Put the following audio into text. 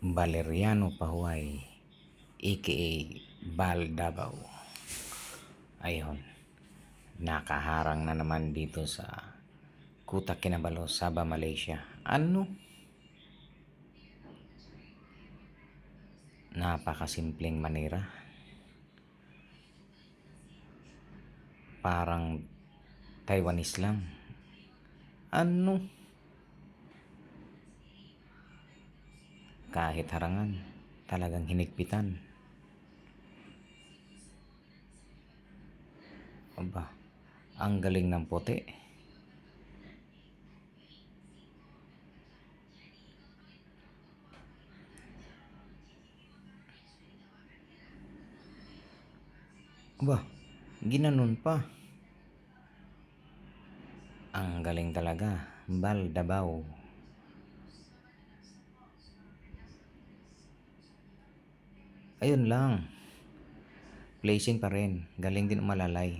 Valeriano Pahuay aka Bal Davao. Ayun, nakaharang na naman dito sa Kuta Kinabalu, Sabah, Malaysia. Ano? Napakasimpleng manera. Parang Taiwanese lang. Ano? Kahit harangan, talagang hinigpitan. Aba, ang galing ng puti. Aba, ginanon pa. Ang galing talaga, Bal Ayun lang. Placing pa rin. Galing din umalalay.